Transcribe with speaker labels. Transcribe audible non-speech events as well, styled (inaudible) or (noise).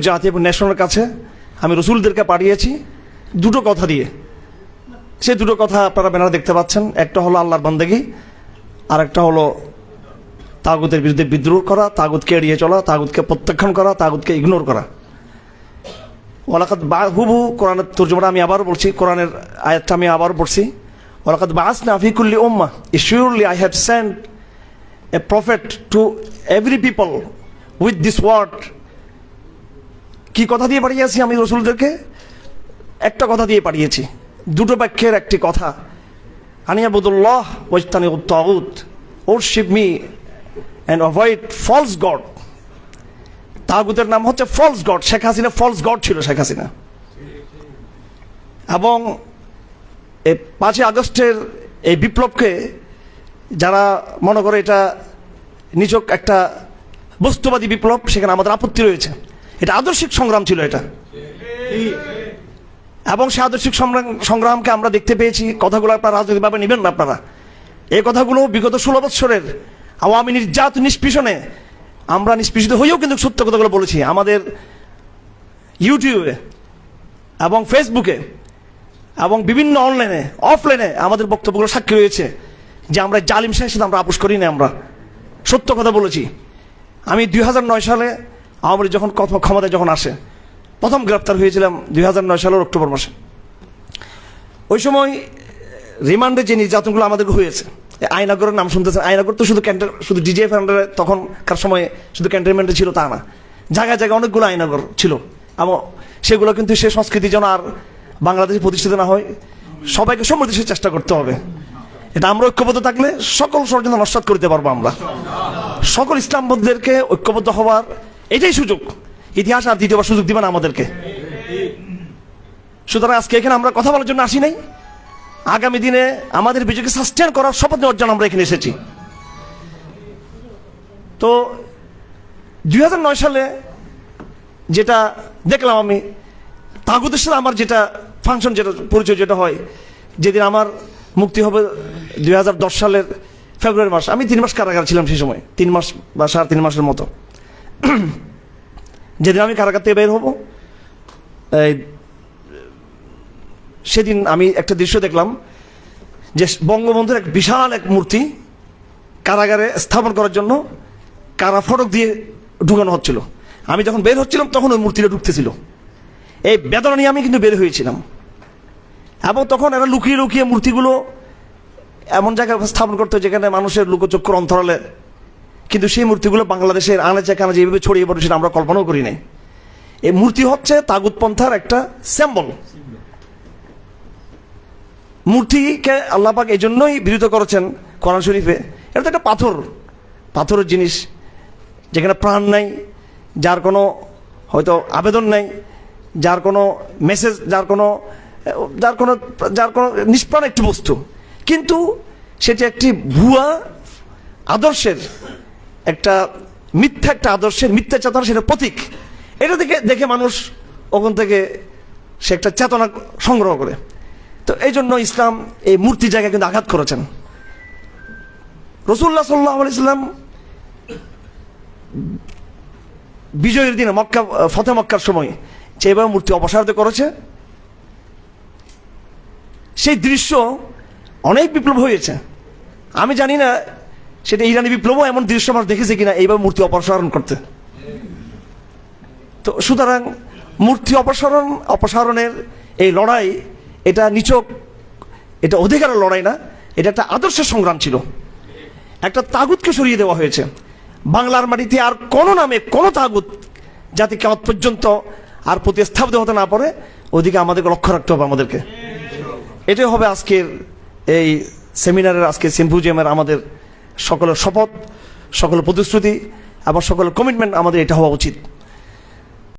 Speaker 1: জাতি এবং ন্যাশনের কাছে আমি রসুলদেরকে পাঠিয়েছি দুটো কথা দিয়ে। সে দুটো কথা আপনারা ব্যানারে দেখতে পাচ্ছেন। একটা হলো আল্লাহর বান্দেগি আর একটা হলো তাগুতের বিরুদ্ধে বিদ্রোহ করা, তাগুতকে এড়িয়ে চলা, তাগুতকে প্রত্যাখ্যান করা, তাগুতকে ইগনোর করা। ওলাকাত বা হুবু কোরআনের তর্জমাটা আমি আবার বলছি, কোরআনের আয়াতটা আমি আবার পড়ছি। ওলাকাত বাস না ফিকুল্লি ওম্মা surely I have send a prophet to every people with this word কি কথা দিয়ে পাঠিয়েছি আমি রসুলদেরকে? একটা কথা দিয়ে পাঠিয়েছি। দুটো বাক্যের একটি কথা। আনিয়াবুদুল্লাহ ওইস্তানি or worship me and avoid false god. তাগুতের নাম হচ্ছে false god, Sheikh Hasina false god ছিল শেখ হাসিনা। এবং এই পাঁচই আগস্টের এই বিপ্লবকে যারা মনে করে এটা নিচক একটা বস্তুবাদী বিপ্লব, সেখানে আমাদের আপত্তি রয়েছে। এটা আদর্শিক সংগ্রাম ছিল এটা। এবং সে আদর্শিক সংগ্রাম, সংগ্রামকে আমরা দেখতে পেয়েছি। কথাগুলো আপনারা রাজনৈতিকভাবে নেবেন না আপনারা। এই কথাগুলো বিগত ষোলো বৎসরের আওয়ামী নির্যাত নিষ্পিষণে আমরা নিষ্পিষিত হয়েও কিন্তু সত্য কথাগুলো বলেছি। আমাদের ইউটিউবে এবং ফেসবুকে এবং বিভিন্ন অনলাইনে অফলাইনে আমাদের বক্তব্যগুলো সাক্ষী রয়েছে যে আমরা জালিম শাহের সাথে আমরা আপোষ করি না আমরা। সত্য কথা বলেছি। আমি দুই হাজার নয় সালে আওয়ামী যখন ক্ষমতায় যখন আসে, প্রথম গ্রেপ্তার হয়েছিলাম দুই সালের অক্টোবর মাসে। ওই সময়, রিমান্ডে যে নির্যাতনগুলো আমাদের হয়েছে আইনাগরের নাম শুনতেছেন? আইনাগর তো শুধু ক্যান্টার শুধু ডিজিএফ আন্ডারে তখনকার সময়ে শুধু ক্যান্টনমেন্টে ছিল তা না। জায়গায় জায়গায় অনেকগুলো আইনাগর ছিল। এবং সেগুলো কিন্তু সে সংস্কৃতি যেন আর বাংলাদেশে প্রতিষ্ঠিত না হয়, সবাইকে সমৃদ্ধির চেষ্টা করতে হবে। এটা আমরা ঐক্যবদ্ধ থাকলে সকল ষড়যন্ত্র নস্বাত করতে পারব আমরা। সকল ইসলামবদ্ধদেরকে ঐক্যবদ্ধ হওয়ার এটাই সুযোগ। ইতিহাস আর দ্বিতীয়বার সুযোগ দিবেন আমাদেরকে। সুতরাং আজকে এখানে আমরা কথা বলার জন্য আসি নাই। আগামী দিনে আমাদের বিজয়কে সাস্টেন করার শপথ নেওয়ার জন্য আমরা এখানে এসেছি। তো দুই হাজার নয় সালে যেটা দেখলাম আমি তাগুদের সাথে আমার যেটা ফাংশন যেটা পরিচয়, যেটা হয়, যেদিন আমার মুক্তি হবে দুই হাজার দশ সালের ফেব্রুয়ারি মাস। আমি তিন মাস কারাগার ছিলাম সেই সময়। তিন মাস বা সাড়ে তিন মাসের মতো। (clears throat) যেদিন আমি কারাগার থেকে বের হব সেদিন আমি একটা দৃশ্য দেখলাম যে বঙ্গবন্ধুর এক বিশাল এক মূর্তি কারাগারে স্থাপন করার জন্য কারা ফটক দিয়ে ঢুকানো হচ্ছিল। আমি যখন বের হচ্ছিলাম, তখন ওই মূর্তিটা ঢুকতেছিল। এই বেদনা নিয়ে আমি কিন্তু বের হয়েছিলাম। এবং তখন এরা লুকিয়ে লুকিয়ে মূর্তিগুলো এমন জায়গায় স্থাপন করতো যেখানে মানুষের লুকোচক্ষুর অন্তরালে কিন্তু সেই মূর্তিগুলো বাংলাদেশের আনাচে কানা যেভাবে ছড়িয়ে পড়ে সেটা আমরা কল্পনাও করি নাই। এই মূর্তি হচ্ছে তাগুতপন্থার একটা স্যাম্বল মূর্তিকে আল্লাপাক এই জন্যই বিরোধিত করেছেন কোরআন শরীফে। এটা তো একটা পাথর। পাথরের জিনিস যেখানে প্রাণ নাই, যার কোনো হয়তো আবেদন নাই, যার কোনো মেসেজ যার কোনো যার কোনো যার কোনো নিষ্প্রাণ একটি বস্তু। কিন্তু সেটি একটি ভুয়া আদর্শের একটা মিথ্যা একটা আদর্শের মিথ্যা চেতনা সেটা প্রতীক। এটা থেকে দেখে মানুষ ওখান থেকে সে একটা চেতনা সংগ্রহ করে। তো এই জন্য ইসলাম এই মূর্তি জায়গায় কিন্তু আঘাত করেছেন। রসুল্লাহ সাল্লাহ ইসলাম বিজয়ের দিনে মক্কা, ফতে মক্কার সময় যেভাবে মূর্তি অপসারিত করেছে, সেই দৃশ্য অনেক বিপ্লব হয়েছে। আমি জানি না সেটা ইরানি বিপ্লবও এমন দৃশ্য আমার দেখেছে কিনা, এইভাবে মূর্তি অপসারণ করতে। তো সুতরাং মূর্তি অপসারণ, অপসারণের এই লড়াই, এটা নিচক, এটা অধিকারের লড়াই না, এটা একটা আদর্শের সংগ্রাম ছিল। একটা তাগুতকে সরিয়ে দেওয়া হয়েছে। বাংলার মাটিতে আর কোনো নামে কোনো তাগুত যাতে কেমন পর্যন্ত আর প্রতিস্থাপিত হতে না পারে, ওদিকে আমাদেরকে লক্ষ্য রাখতে হবে আমাদেরকে। এটাই হবে আজকের এই সেমিনারের আজকে সিম্পোজিয়ামের আমাদের সকলের শপথ সকল প্রতিশ্রুতি এবং সকল কমিটমেন্ট আমাদের এটা হওয়া উচিত।